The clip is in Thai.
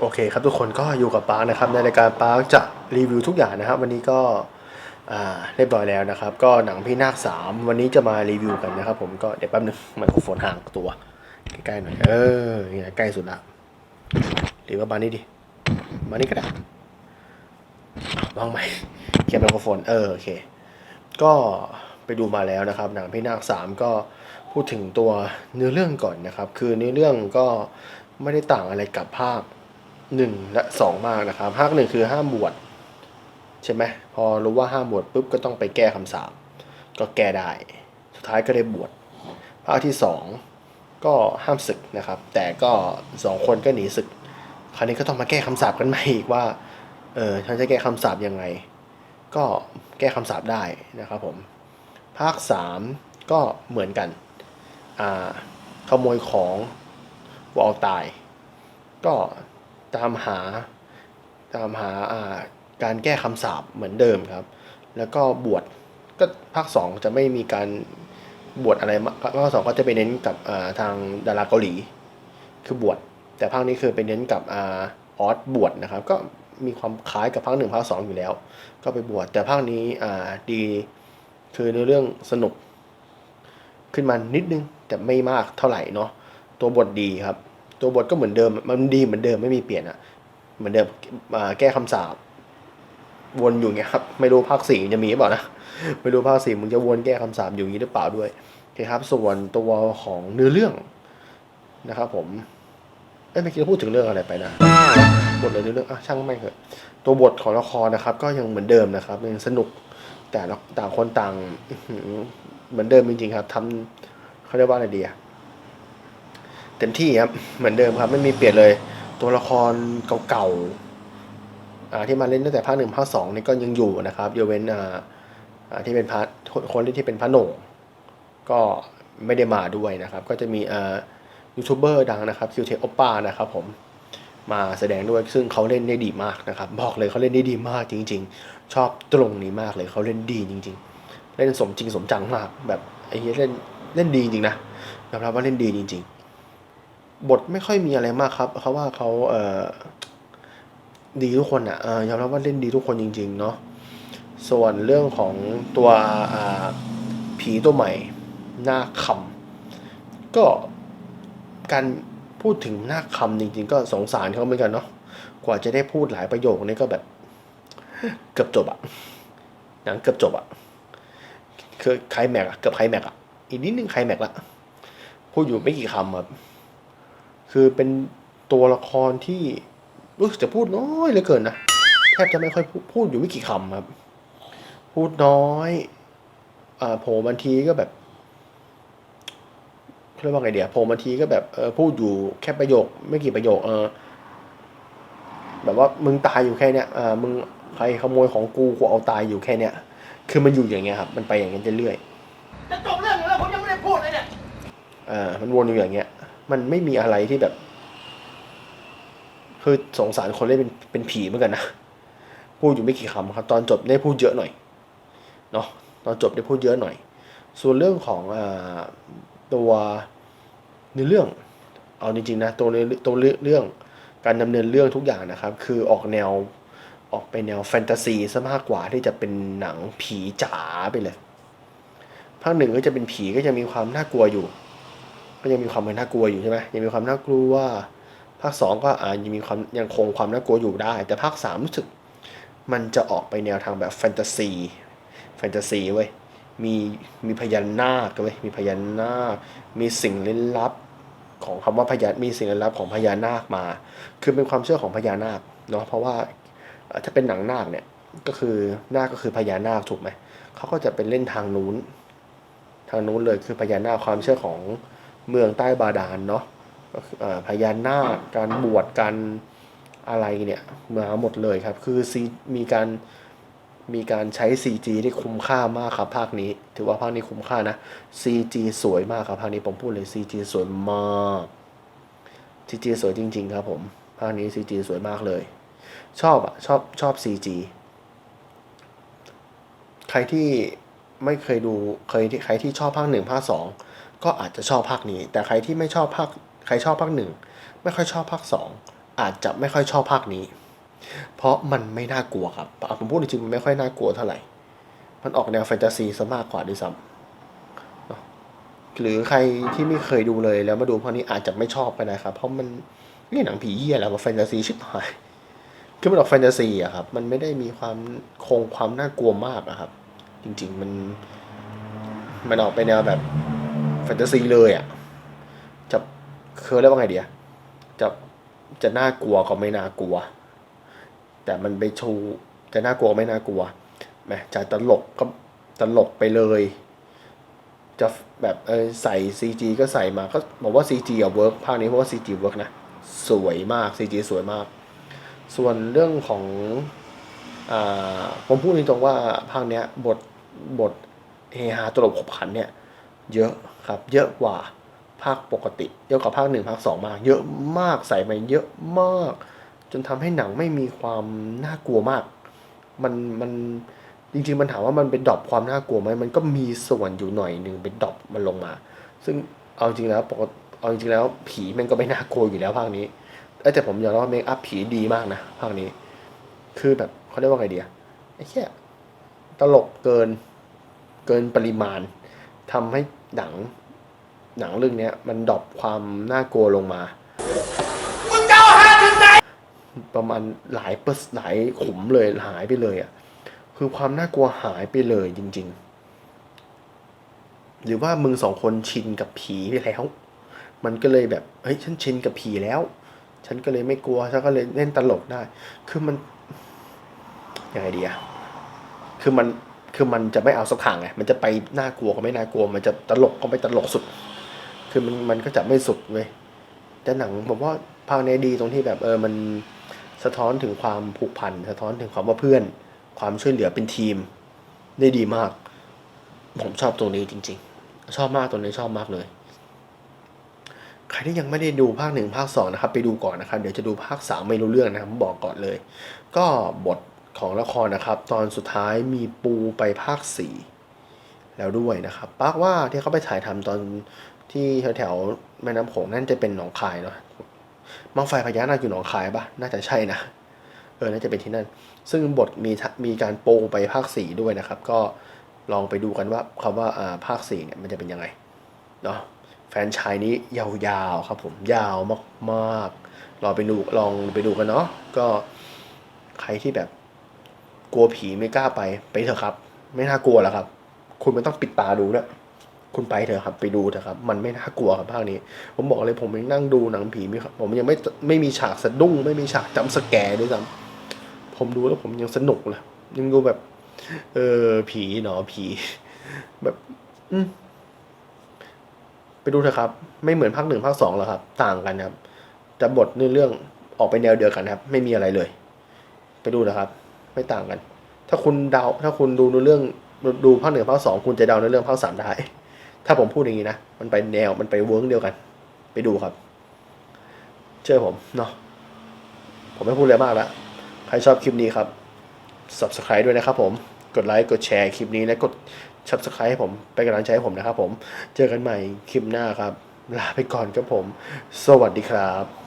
โอเคครับทุกคนก็อยู่กับปาร์คนะครับในรายการปาร์คจะรีวิวทุกอย่างนะครับ วันนี้ก็เรียบร้อยแล้วนะครับ ก็หนังพี่นาคสามวันนี้จะมารีวิวกันนะครับ ผมก็เดี๋ยวแป๊บนึงไมโครโฟนห่างตัวใกล้ๆหน่อยเออเนี่ยใกล้สุดละหรือว่ามานี่ดิมานี่ก็ได้วางไหมเขียนไมโครโฟนเออโอเค ก็ไปดูมาแล้วนะครับ หนังพี่นาคสามก็พูดถึงตัวเนื้อเรื่องก่อนนะครับ คือเนื้อเรื่องก็ไม่ได้ต่างอะไรกับภาค หนึ่งและสองมากนะครับภาคหนึ่งคือห้ามบวชใช่ไหมพอรู้ว่าห้ามบวชปุ๊บก็ต้องไปแก้คำสาปก็แก้ได้ สุดท้ายก็ได้บวชภาคที่สองก็ห้ามศึกนะครับ แต่ก็สองคนก็หนีศึก คราวนี้ก็ต้องมาแก้คำสาปกันใหม่อีกว่าเออฉันจะแก้คำสาปยังไง ก็แก้คำสาปได้นะครับผมภาคสามก็เหมือนกันอ่าขโมยของวอลตาย ก็ ตามหาตามหาการแก้คำสาปเหมือนเดิมครับ แล้วก็บวชก็ภาคสองจะไม่มีการบวชอะไรภาคสองก็จะไปเน้นกับทางดาราเกาหลี คือบวชแต่ภาคนี้คือไปเน้นกับออสบวชนะครับ ก็มีความคล้ายกับภาคหนึ่งภาคสองอยู่แล้ว ก็ไปบวชแต่ภาคนี้ดีคือในเรื่องสนุกขึ้นมานิดนึงแต่ไม่มากเท่าไหร่เนาะตัวบทดีครับ ตัวบทก็เหมือนเดิม มันดีเหมือนเดิมไม่มีเปลี่ยนอะเหมือนเดิมอ่าแก้คำสาปวนอยู่เงี้ยครับ ไม่รู้ภาคสี่จะมีหรือเปล่านะ ไม่รู้ภาคสี่มึงจะวนแก้คำสาปอยู่อย่างนี้หรือเปล่าด้วยโอเคครับ ส่วนตัวของเนื้อเรื่องนะครับผม เอ้ยเมื่อกี้พูดถึงเรื่องอะไรไปนะ บทเลยเรื่องอะช่างไม่เถอะ ตัวบทของละครนะครับ ก็ยังเหมือนเดิมนะครับยังสนุกแต่ต่างคนต่างเหมือนเดิมจริงๆครับทำเขาเรียกว่าอะไรดีอะ เต็มที่ครับ เหมือนเดิมครับ ไม่มีเปลี่ยนเลย ตัวละครเก่าๆที่มาเล่นตั้งแต่ภาคหนึ่งภาคสองนี่ก็ยังอยู่นะครับยกเว้นที่เป็นพระคนที่เป็นพระหน่งก็ไม่ได้มาด้วยนะครับ ก็จะมียูทูบเบอร์ดังนะครับคิวเทโอป้านะครับผมมาแสดงด้วยซึ่งเขาเล่นได้ดีมากนะครับ บอกเลยเขาเล่นได้ดีมากจริง ๆ ชอบตรงนี้มากเลยเขาเล่นดีจริง ๆ เล่นสมจริงสมจังมากแบบไอ้เล่นเล่นดีจริงนะยอมรับว่าเล่นดีจริง ๆ บทไม่ค่อยมีอะไรมากครับเขาว่าเขาเอ่อดีทุกคนอะยอมรับว่าเล่นดีทุกคนจริง ๆ เนาะส่วนเรื่องของตัวผีตัวใหม่หน้าคำก็การพูดถึงหน้าคำจริง ๆ ก็สงสารเขาเหมือนกันเนาะกว่าจะได้พูดหลายประโยคนี่ก็แบบ เกือบจบอะหนังเกือบจบอะคือไคลแม็กอะเกือบไคลแม็กอะอีกนิดนึงไคลแม็กละพูดอยู่ไม่กี่คำครับ คือเป็นตัวละครที่รู้สึกจะพูดน้อยเหลือเกินนะแทบจะไม่ค่อยพูดพูดอยู่ไม่กี่คำครับ พูดน้อยอ่าโผล่บางทีก็แบบเรียกว่าไงเดียวโผล่มาทีก็แบบเออพูดอยู่แค่ประโยค ไม่กี่ประโยคเออแบบว่ามึงตายอยู่แค่เนี้ยเออมึงใครขโมยของกูกูเอาตายอยู่แค่เนี้ยคือมันอยู่อย่างเงี้ยครับ มันไปอย่างเงี้ยเรื่อยจะจบเรื่องอยู่แล้วผมยังไม่ได้พูดเลยเนี่ยเออมันวนอยู่อย่างเงี้ย มันไม่มีอะไรที่แบบ คือสงสารคนเล่นเป็นเป็นผีเหมือนกันนะพูดอยู่ไม่กี่คำครับ ตอนจบได้พูดเยอะหน่อยเนาะตอนจบได้พูดเยอะหน่อย ส่วนเรื่องของอตัวเนื้อเรื่องเอาจริงๆนะตัวเนื้อตัวเรื่องการดำเนินเรื่องทุกอย่างนะครับ คือออกแนวออกไปแนวแฟนตาซีซะมากกว่าที่จะเป็นหนังผีจ๋าไปเลยภาคหนึ่งก็จะเป็นผีก็จะมีความน่ากลัวอยู่ ก็ยังมีความน่ากลัวอยู่ใช่ไหมยังมีความน่ากลัวภาคสองก็อ่ายังมีความยังคงความน่ากลัวอยู่ได้ แต่ภาคสามรู้สึกมันจะออกไปแนวทางแบบแฟนตาซีแฟนตาซีเว้ยมีมีพญานาคเว้ยมีพญานาค มีสิ่งลี้ลับของคำว่าพญามีสิ่งลี้ลับของพญานาคมา คือเป็นความเชื่อของพญานาคเนาะเพราะว่าถ้าเป็นหนังนาคเนี่ยก็คือนาคก็คือพญานาคถูกไหมเขาก็จะเป็นเล่นทางนู้น ทางนู้นเลยคือพญานาคความเชื่อของ เมืองใต้บาดาลเนาะก็คือเอ่อพญานาคการบวชการอะไรเนี่ยมาหมดเลยครับ คือซีมีการมีการใช้ CG ที่คุ้มค่ามากครับภาคนี้ ถือว่าภาคนี้คุ้มค่านะ CG สวยมากครับภาคนี้ผมพูดเลย CG สวยมาก CG สวยจริง ๆ ครับผมภาคนี้ CG สวยมากเลย ชอบอะชอบชอบ CG ใครที่ไม่เคยดูเคยใครที่ชอบภาคหนึ่งภาคสอง ก็อาจจะชอบภาคนี้ แต่ใครที่ไม่ชอบภาคใครชอบภาคหนึ่งไม่ค่อยชอบภาคสองอาจจะไม่ค่อยชอบภาคนี้ เพราะมันไม่น่ากลัวครับผมพูดจริงมันไม่ค่อยน่ากลัวเท่าไหร่ มันออกแนวแฟนตาซีซะมากกว่าด้วยซ้ำหรือใครที่ไม่เคยดูเลยแล้วมาดูเพราะนี้อาจจะไม่ชอบไปนะครับ เพราะมันนี่หนังผีเหี้ยแล้วมาแฟนตาซีชิบหายคือมันออกแฟนตาซีอะครับ มันไม่ได้มีความคงความน่ากลัวมากอะครับ จริง ๆ มัน มันออกไปแนวแบบ แฟนตาซีเลยอะจะเคือเรียกว่าไงเดียจะจะน่ากลัวก็ไม่น่ากลัว แต่มันไปชูจะน่ากลัวไม่น่ากลัวแมจะตลกก็ตลกไปเลย จะแบบเออใส่ CG ก็ใส่มาก็บอกว่า CG อะเวิร์กภาคนี้เพราะว่า CG เวิร์กนะ สวยมาก CG สวยมาก ส่วนเรื่องของอ่าผมพูดตรงๆว่าภาคเนี้ยบทบทเฮฮาตลกขบขันเนี่ย เยอะครับ เยอะกว่าภาคปกติ เยอะกว่าภาคหนึ่งภาคสองมาก เยอะมากใส่มาเยอะมาก จนทำให้หนังไม่มีความน่ากลัวมาก มันมันจริงๆมันถามว่ามันเป็นดรอปความน่ากลัวไหมมันก็มีส่วนอยู่หน่อยหนึ่งเป็นดรอปมันลงมา ซึ่งเอาจริงแล้วปกเอาจริงแล้ว ผีมันก็ไม่น่ากลัวอยู่แล้วภาคนี้แต่ผมยอมรับว่าเมคอัพผีดีมากนะภาคนี้ คือแบบเขาเรียกว่าไงเดียไอ้แค่ตลกเกินเกินปริมาณทำให้ หนังหนังเรื่องนี้มันดรอปความน่ากลัวลงมาประมาณหลายเปอร์หลายขุมเลยหายไปเลยอะ คือความน่ากลัวหายไปเลยจริง ๆ หรือว่ามึงสองคนชินกับผีไปแล้ว มันก็เลยแบบเฮ้ยฉันชินกับผีแล้ว ฉันก็เลยไม่กลัวฉันก็เลยเล่นตลกได้ คือมันยังไงดีอะคือมัน คือมันจะไม่เอาสักทางไงมันจะไปน่ากลัวก็ไม่น่ากลัว มันจะตลกก็ไม่ตลกสุด คือมันมันก็จะไม่สุดเว้ยแต่หนังผมว่าภาคนี้ดีตรงที่แบบเออมันสะท้อนถึงความผูกพันสะท้อนถึงความว่าเพื่อน ความช่วยเหลือเป็นทีม ได้ดีมาก ผมชอบตรงนี้จริง ๆ ชอบมากตรงนี้ชอบมากเลย ใครที่ยังไม่ได้ดูภาคหนึ่งภาคสองนะครับ ไปดูก่อนนะครับ เดี๋ยวจะดูภาคสามไม่รู้เรื่องนะครับบอกก่อนเลย ก็บท ของละครนะครับ ตอนสุดท้ายมีปูไปภาคสี่แล้วด้วยนะครับปากว่าที่เขาไปถ่ายทำตอนที่แถวๆแม่น้ำโขงนั่นจะเป็นหนองคายเนาะมังไฟพญานาคอยู่หนองคายปะน่าจะใช่นะเออน่าจะเป็นที่นั่น ซึ่งบทมีมีการโปรไปภาคสี่ด้วยนะครับ ก็ลองไปดูกันว่าคำว่าอ่าภาคสี่เนี่ยมันจะเป็นยังไงเนาะแฟนชายนี้ยาวๆครับผมยาวมากๆลองไปดูลองไปดูกันเนาะก็ใครที่แบบ กลัวผีไม่กล้าไปไปเถอะครับ ไม่น่ากลัวหรอกครับ คุณไม่ต้องปิดตาดูด้วยคุณไปเถอะครับ ไปดูเถอะครับ มันไม่น่ากลัวครับภาคนี้ ผมบอกเลยผมยังนั่งดูหนังผีไม่ครับผมยังไม่ไม่มีฉากสะดุ้ง ไม่มีฉากจำสแกร์ด้วยซ้ำผมดูแล้วผมยังสนุกเลยยังดูแบบ เออผีเนาะผี แบบ อืมไปดูเถอะครับ ไม่เหมือนภาคหนึ่งภาคสองหรอกครับ ต่างกันครับแต่บทเนื้อเรื่องออกไปแนวเดียวกันครับ ไม่มีอะไรเลย ไปดูนะครับ ไม่ต่างกัน ถ้าคุณเดาถ้าคุณดูเนื้อเรื่องดูภาคหนึ่งภาคสองคุณจะเดาเนื้อเรื่องภาคสามได้ ถ้าผมพูดอย่างนี้นะมันไปแนวมันไปเวิร์กเดียวกัน ไปดูครับ เชื่อผมเนาะผมไม่พูดเลยมากแล้วใครชอบคลิปนี้ครับ subscribe ด้วยนะครับผมกดไลค์กดแชร์คลิปนี้และกด subscribe ให้ผมเป็นกำลังใจให้ผมนะครับผม เจอกันใหม่คลิปหน้าครับ ลาไปก่อนครับผม สวัสดีครับ